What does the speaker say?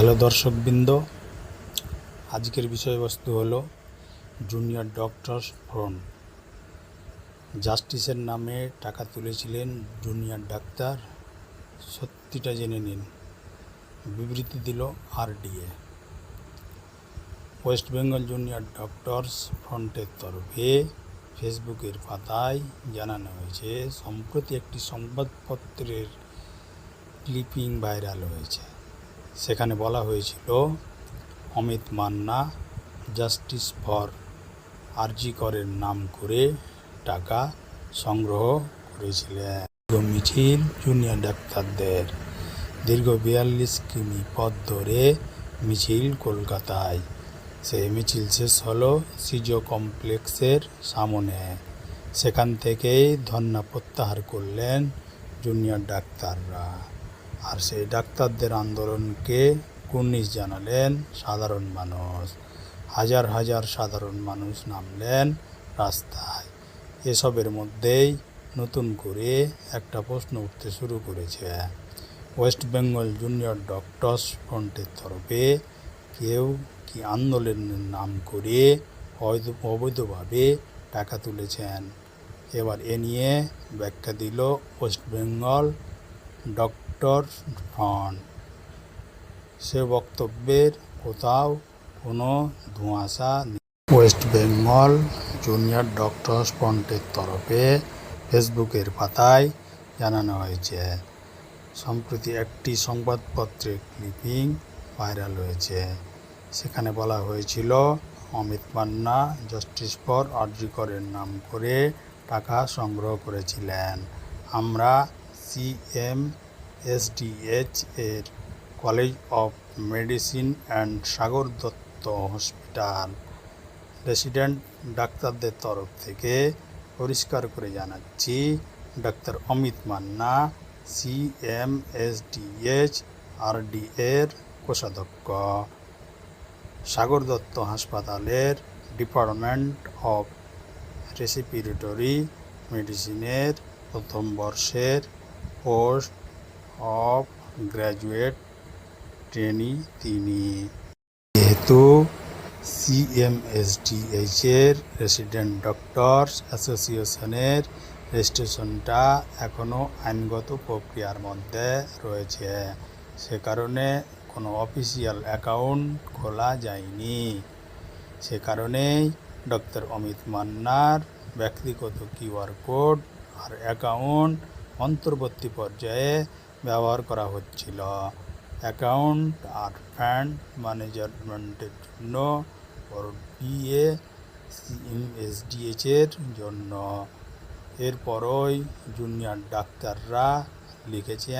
Hello দর্শকবৃন্দ, আজকের বিষয়বস্তু হলো জুনিয়র ডক্টরস ফ্রন্ট জাস্টিসের নামে টাকা তুলেছিলেন জুনিয়র ডাক্তার, সত্যিটা জেনে নিন। বিবৃতি দিল RDA. West Bengal junior doctors ফ্রন্টের তরফে ফেসবুকের পাতায় জানানো হয়েছে, সম্প্রতি একটি সংবাদপত্রের ক্লিপিং ভাইরাল হয়েছে। সেখানে বলা হয়েছিল, Amit Manna justice for RG করের নাম করে টাকা সংগ্রহ করেছিলেন। মিছিল, জুনিয়র ডাক্তারদের দীর্ঘ বিয়াল্লিশ কিমি পথ ধরে মিছিল কলকাতায়। সেই মিছিল শেষ হলো সিজো কমপ্লেক্সের সামনে। সেখান থেকেই ধর্না প্রত্যাহার করলেন জুনিয়র ডাক্তাররা। আর সেই ডাক্তারদের আন্দোলনকে কুর্নিশ জানালেন সাধারণ মানুষ। হাজার হাজার সাধারণ মানুষ নামলেন রাস্তায়। এসবের মধ্যেই নতুন করে একটা প্রশ্ন উঠতে শুরু করেছে। ওয়েস্ট বেঙ্গল জুনিয়র ডক্টরস ফ্রন্টের তরফে কেউ কি আন্দোলনের নাম করে অবৈধ- অবৈধভাবে টাকা তুলেছেন? এবার এ নিয়ে ব্যাখ্যা দিল ওয়েস্ট বেঙ্গল ডক্টর ফ্রন্ট সে বক্তব্যের কোথাও কোনো ধোঁয়াশা নেই। ওয়েস্ট বেঙ্গল জুনিয়র ডক্টরস ফ্রন্টের তরফে ফেসবুকের পাতায় জানানো হয়েছে, সম্প্রতি একটি সংবাদপত্রের ক্লিপিং ভাইরাল হয়েছে। সেখানে বলা হয়েছিল, অমিত মান্না জাস্টিস ফর আরজিকরের নাম করে টাকা সংগ্রহ করেছিলেন। আমরা সিএম এসডিএচ এর college of medicine and Sagar Dutta hospital resident ডাক্তারদের তরফ থেকে পরিষ্কার করে জানাচ্ছি, doctor Amit Manna CMSDH RD এর কোষাধ্যক্ষ, সাগর দত্ত হাসপাতালের ডিপার্টমেন্ট অফ রেসিপিরেটরি মেডিসিনের প্রথম বর্ষের পোস্ট অফ গ্র্যাজুয়েট ট্রেনি তিনি। যেহেতু সিএমএসডিএইচ এর রেসিডেন্ট ডক্টরস অ্যাসোসিয়েশনের রেজিস্ট্রেশনটা এখনও আইনগত প্রক্রিয়ার মধ্যে রয়েছে, সে কারণে কোনো অফিসিয়াল অ্যাকাউন্ট খোলা যায়নি। সে কারণেই ডক্টর অমিত মান্নার ব্যক্তিগত কিউআর কোড আর অ্যাকাউন্ট অন্তর্বর্তী পর্যায়ে ব্যবহার করা হচ্ছিল। অ্যাকাউন্ট আর ফান্ড ম্যানেজমেন্টের জন্য বিএ, সিএমএসডিএচের জন্য। এরপরই জুনিয়র ডাক্তাররা লিখেছেন